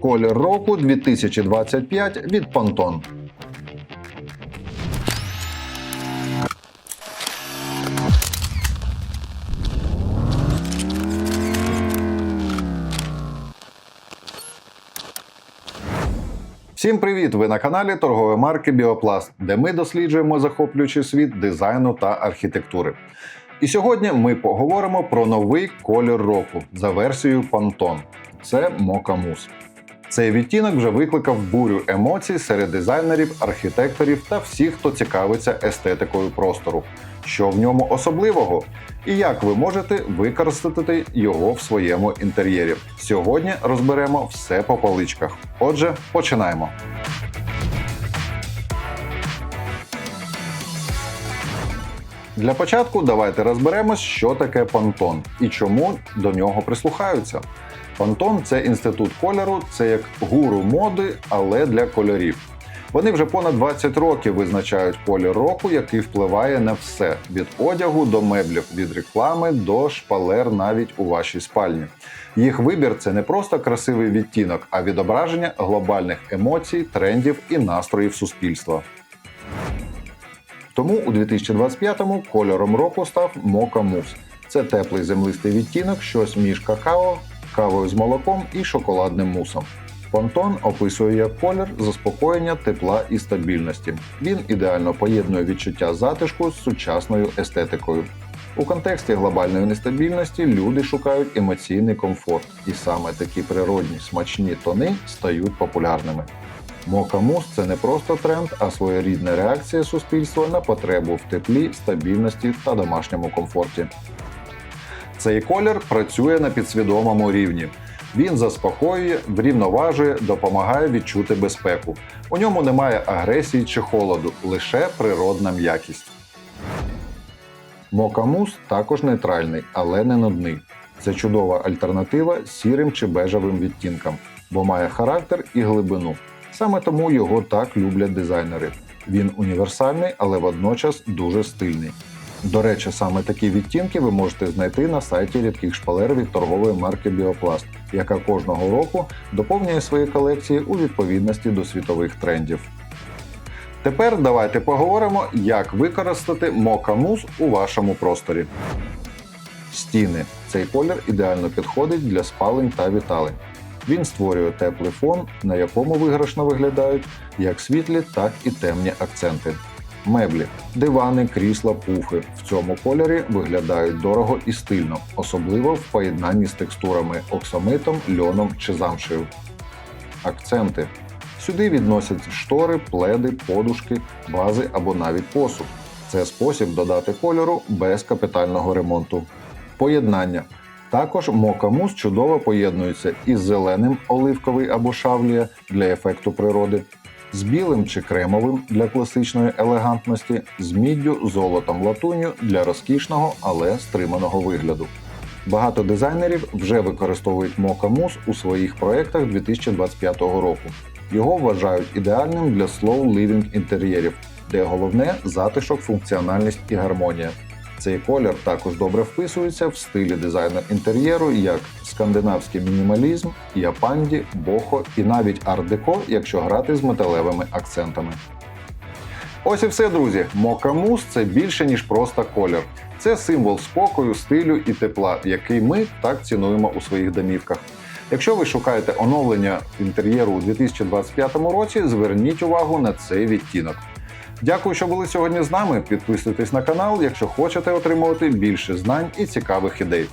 Колір року 2025 від Pantone. Всім привіт! Ви на каналі торгової марки Біопласт, де ми досліджуємо захоплюючий світ дизайну та архітектури. І сьогодні ми поговоримо про новий колір року за версією Pantone. Це Mousse. Цей відтінок вже викликав бурю емоцій серед дизайнерів, архітекторів та всіх, хто цікавиться естетикою простору. Що в ньому особливого? І як ви можете використати його в своєму інтер'єрі? Сьогодні розберемо все по поличках. Отже, починаємо. Для початку давайте розберемось, що таке пантон і чому до нього прислухаються. Пантон це інститут кольору, це як гуру моди, але для кольорів. Вони вже понад 20 років визначають колір року, який впливає на все: від одягу до меблів, від реклами до шпалер навіть у вашій спальні. Їх вибір це не просто красивий відтінок, а відображення глобальних емоцій, трендів і настроїв суспільства. Тому у 2025-му кольором року став Mocha Mousse. Це теплий землистий відтінок, щось між какао, кавою з молоком і шоколадним мусом. Понтон описує як колір заспокоєння, тепла і стабільності. Він ідеально поєднує відчуття затишку з сучасною естетикою. У контексті глобальної нестабільності люди шукають емоційний комфорт, і саме такі природні смачні тони стають популярними. Мокамус це не просто тренд, а своєрідна реакція суспільства на потребу в теплі, стабільності та домашньому комфорті. Цей колір працює на підсвідомому рівні. Він заспокоює, врівноважує, допомагає відчути безпеку. У ньому немає агресії чи холоду, лише природна м'якість. Мокамус також нейтральний, але не нудний. Це чудова альтернатива сірим чи бежевим відтінкам, бо має характер і глибину. Саме тому його так люблять дизайнери. Він універсальний, але водночас дуже стильний. До речі, саме такі відтінки ви можете знайти на сайті рідких шпалер від торгової марки Біопласт, яка кожного року доповнює свої колекції у відповідності до світових трендів. Тепер давайте поговоримо, як використати мокамус у вашому просторі. Стіни. Цей колір ідеально підходить для спалень та віталень. Він створює теплий фон, на якому виграшно виглядають як світлі, так і темні акценти. Меблі, дивани, крісла, пуфи в цьому кольорі виглядають дорого і стильно, особливо в поєднанні з текстурами оксамитом, льоном чи замшею. Акценти. Сюди відносять штори, пледи, подушки, вази або навіть посуд. Це спосіб додати кольору без капітального ремонту. Поєднання. Також мокамус чудово поєднується із зеленим оливковий або шавлія для ефекту природи, з білим чи кремовим для класичної елегантності, з міддю, золотом латунню для розкішного, але стриманого вигляду. Багато дизайнерів вже використовують мокамус у своїх проєктах 2025 року. Його вважають ідеальним для slow living інтер'єрів, де головне затишок, функціональність і гармонія. Цей колір також добре вписується в стилі дизайну інтер'єру, як скандинавський мінімалізм, япанді, бохо і навіть арт-деко, якщо грати з металевими акцентами. Ось і все, друзі. Мокамус це більше ніж просто колір. Це символ спокою, стилю і тепла, який ми так цінуємо у своїх домівках. Якщо ви шукаєте оновлення інтер'єру у 2025 році, зверніть увагу на цей відтінок. Дякую, що були сьогодні з нами. Підписуйтесь на канал, якщо хочете отримувати більше знань і цікавих ідей.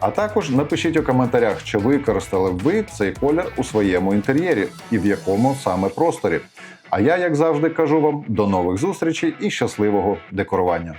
А також напишіть у коментарях, чи використали ви цей колір у своєму інтер'єрі і в якому саме просторі. А я, як завжди, кажу вам до нових зустрічей і щасливого декорування.